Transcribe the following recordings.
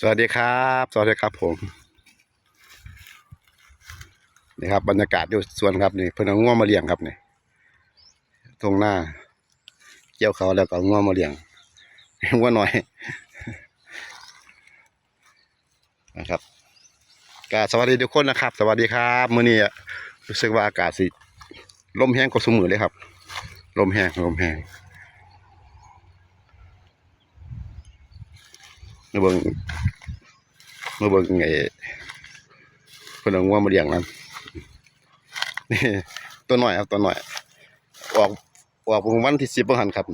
สวัสดีครับ สวัสดีครับผมนี่ครับบรรยากาศอยู่สวนครับนี่เพิ่นเอาง่วงมาเลี้ยงครับนี่ตรงหน้า เกี่ยวเขาแล้วก็ง่วงมาเลี้ยงง่วงหน่อยนะครับก็สวัสดีทุกคนนะครับ สวัสดีครับมื้อนี้รู้สึกว่าอากาศสิลมแห้งกว่าสมือเลยครับ ลมแห้งลมแห้งเบิ่ง มาเบิ่งไอ้เพิ่นเอางัวมาเลี้ยงนั้นนี่ตัวหน้อยครับตัวหน้อย ออกออกวันที่สิบบ่หันครับ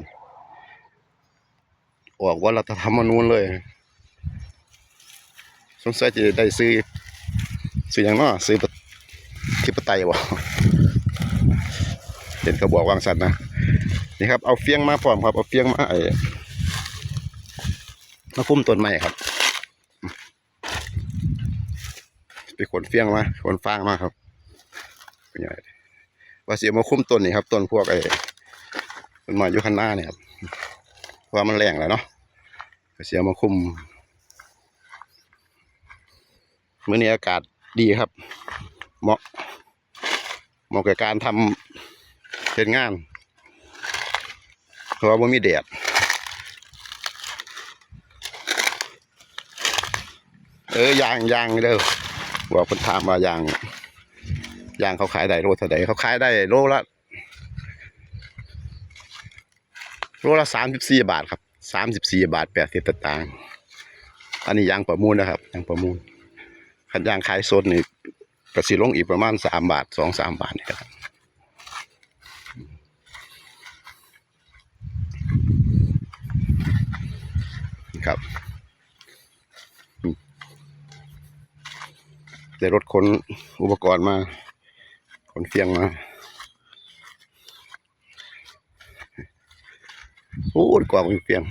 ออกวันรัฐธรรมนูญเลย สงสัยจะได้ซื้อซื้อหยังนาะซื้อปธิปไตยบ่เห็นเขาบอกวางสัตว์นะนี่ครับเอาเฟียงมาพร้อมครับเอาเฟียงมาไอ้มาคุ้มต้นไม้ครับ ไปขนเฟี้ยงมาขนฟางมาครับเป็นไงว่าเสียมาคุ้มต้นนี่ครับต้นพวกไอ้ต้นไม้อยุคันหน้าเนี่ยครับเพราะว่ามันแรงแล้วเนาะเสียมาคุ้มเมื้อนี้อากาศดีครับ เหมาะ เหมาะกับการทำเป็นงาน เพราะว่าไม่มีแดดเออยางยางเด้อ ว่าคนถามว่ายางยางเขาขายได้โลเท่าไหร่เขาขายได้โลละโลละสามสิบสี่บาทครับสามสิบสี่บาทแปดสิบตางอันนี้ยางประมูลนะครับยางประมูลขันยางขายสดนี่กระสีลงอีกประมาณสามบาทสองสามบาทนี่ครับครับ ได้รถขนอุปกรณ์มาขนเฟียงมาโอ้กว่ามีเฟียง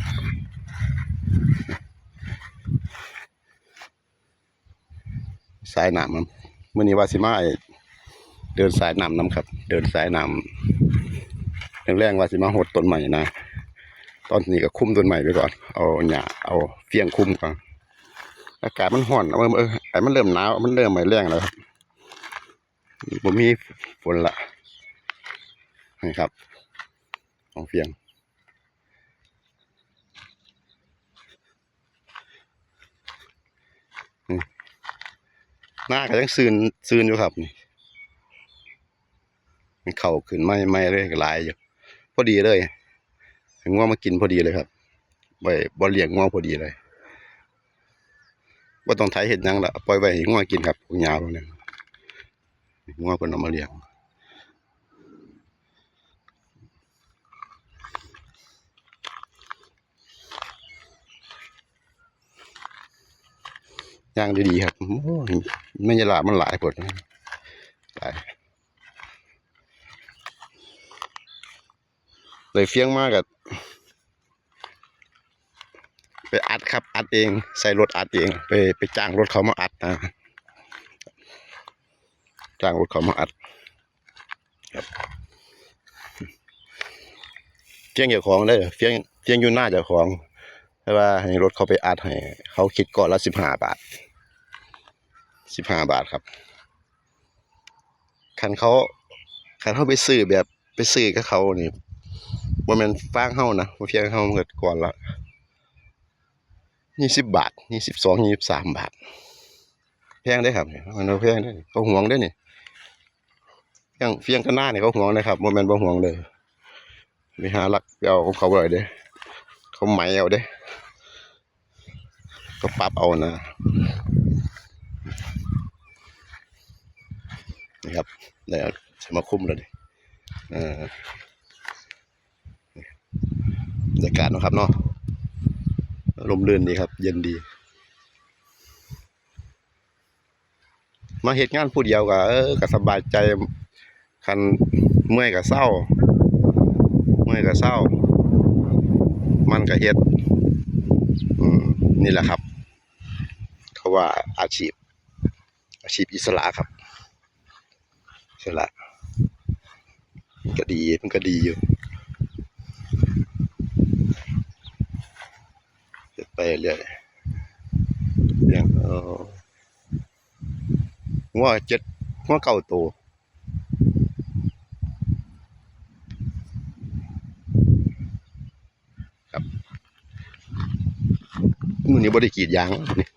สายน้ำมันมื่อนี้ว่าสิมาเดินสายน้ำน้ำครับ เดินสายน้ำแรงๆว่าสิมาหดต้นใหม่นะ ตอนนี้ก็คุ้มต้นใหม่ไปก่อน เอาหญ้าเอาเฟียงคุ้มก่อน อากาศมันร้อนเอาเออไอ้มันเริ่มหนาวมันเริ่มไม่แรงแล้วครับผมมีฝนละนี่ครับ ของเฟียงนี่หน้าก็ยังซืนซืนอยู่ครับนี่มันเข่าขึ้นไม่ไม่เลยหลายอยู่พอดีเลยง่วงมากินพอดีเลยครับไว้บ่เลี้ยงง่วงพอดีเลย ว่าต้องไถเห็ดยังละปล่อยไว้ให้งัวกินครับพวกหญ้าวกนี้งัวเพิ่นเอามาเลี้ยงย่างดีๆครับไม่ยาลามันหลายปวดหลายเลยเฟี้ยงมากกับ ไปอัดครับอัดเองใส่รถอัดเอง ไปไปจ้างรถเขามาอัดนะจ้างรถเขามาอัดครับเฟียงเจ้าของได้เฟียงเฟียงอยู่หน้าเจ้าของแต่ว่าให้รถเขาไปอัดให้เขาคิดก่อนละสิบห้าบาทสิบห้าบาทครับคันเขาคันเขาไปซื้อแบบไปซื้อกับเขานี่ว่ามันฟางเขานะเฟียงเขามันเกิดก่อนละ ยี่สิบบาทยี่สิบสองยี่สิบสามบาท แพงได้ครับมันเอาแพงได้เขาห่วงได้นี่เฟียงเฟียงกันหน้าเนี่ยเขาห่วงนะครับโมเมนต์บ่ห่วงเลยไปหาลักเอาของเขาเลยเด้เขาไหมเอาเด้เขาปรับเอานะนี่ครับเดี๋ยวจะมาคุ้มเลยเออบบรรยากาศนะครับเนาะ ลมเลื่นดีครับ เย็นดี มาเหตุงานผู้เดียวก็เออก็สบายใจคันเมื่อยก็เศร้า เมื่อยก็เศร้า มันก็เฮ็ดนี่แหละครับ เขาว่าอาชีพ อาชีพอิสระครับอิสระมันก็ดีมันก็ดีอยู่ เฮ็ดไปเรื่อยเลี้ยงเอองัวเจ็ดงัวเก่าโตวครับมือนี้บ่ได้กรีดยางนี้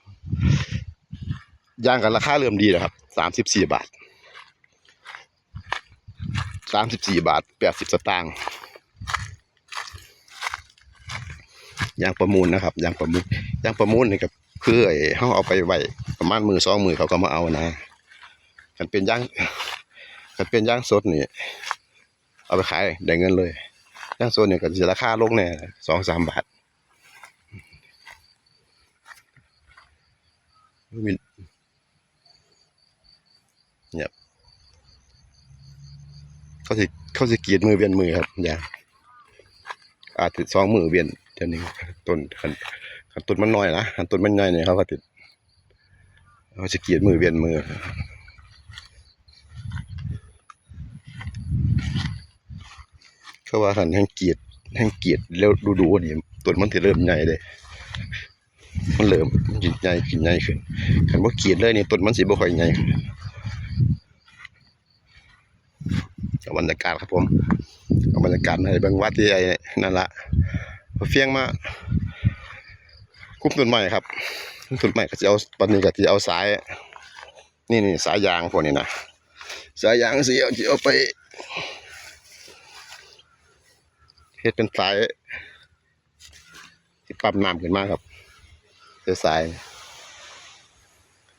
ยางกันราคาเริ่มดีแล้วครับสามสิบสี่บาทสามสิบสี่บาทแปดสิบสตางค์ ยางประมูลนะครับยางประมูลยางประมูลนี่ก็คือไอ้เฮาเอาไปไว้ประมาณมือสองมือเขาก็มาเอานะกันเป็นยางกันเป็นยางสดนี่ เอาไปขายได้เงินเลยยางสดเนี่ยก็จะราคาลงแน่สองสามบาทมีเนี่ยเขาสิเขาสิกีดมือเวียนมือครับอย่างอาจติดสองมือเวียน เท่านี้ต้นคันคันต้นมันน้อยนะคันต้นมันใหญ่เนี่ยเขาก็ติดเขาสิกรีดมือเวียนมือเขาว่าคันแห่งเกียดแห่งเกียดแล้วดูดูนี่ต้นมันสิเริ่มใหญ่เลยมันเริ่มมันใหญ่ขึ้นใหญ่ขึ้นคันบ่าเกียดเลยนี่ต้นมันสิบ่ค่อยใหญ่เอาบรรยากาศครับผมเอาบรรยากาศให้บิ่งว่าที่ไอ้นั่นล่ะ เฟียงมาคุ้มต้นไม้ครับคุมต้นไม้ก็สิเอาตอนนี้ก็สิเอาสาย นี่นี่สายยางพวกนี้นะสายยางสิเอาสิเอาไปเฮ็ดเป็นสาย ที่ปั๊มน้ำขึ้นมาครับเป็นสาย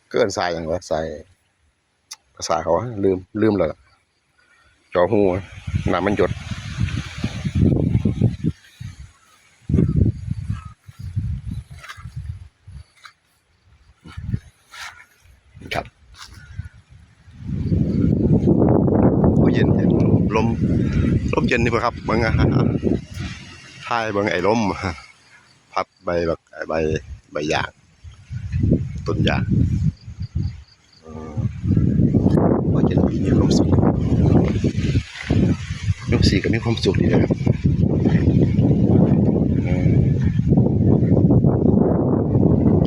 เกินสายอย่างวะสายภาษาเขาลืมลืมเลยจอหูน้ำมันหยดครับโอ้เย็ นเย็นลมลมเย็นนี่ปะครับบิ่งอะท้ายบิ่งไอ้ลมพัดใบแบบใบใบยางต้นยางเออว่าจะมีความสุขยกสีก็มีความสุขดีนะครับ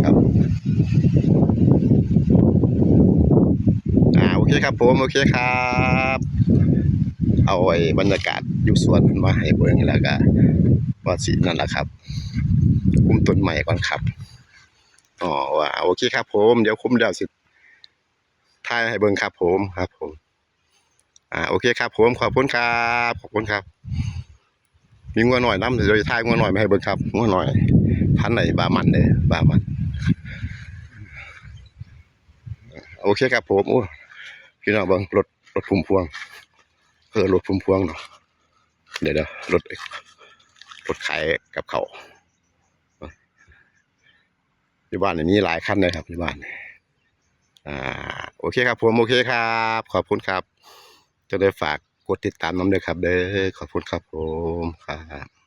ครับโอเคครับผม โอเคครับ เอาไอ้บรรยากาศอยู่สวนมาให้เบิ่งแล้วก็ว่าสินั่นแหละครับ คุ้มต้นใหม่ก่อนครับอ๋อว่าโอเคครับ ผมเดี๋ยวคุ้มเดี๋ยวสิถ่ายให้เบิ่งครับ ผมครับผม อ่าโอเคครับ ผมขอบคุณครับขอบคุณครับ มีงัวหน่อยน้ำเดี๋ยวจะถ่ายงัวหน่อยมาให้เบิ่งครับงัวหน่อยพันไหนบามันเด้บามันโอเคครับผมโอ้พี่น้องเบิ่งรถรถพุ่มพวง เออรถพุ่มพวงเนาะเดี๋ยวเดี๋ยวรถรถขายกับเขาวที่บ้านอย่างนี้หลายขั้นเลยครับที่บ้านอ่าโอเคครับผมโอเคครับ ขอบคุณครับ จะได้ฝากกดติดตามน้ำด้วยครับ เด้อขอบคุณครับผมครับ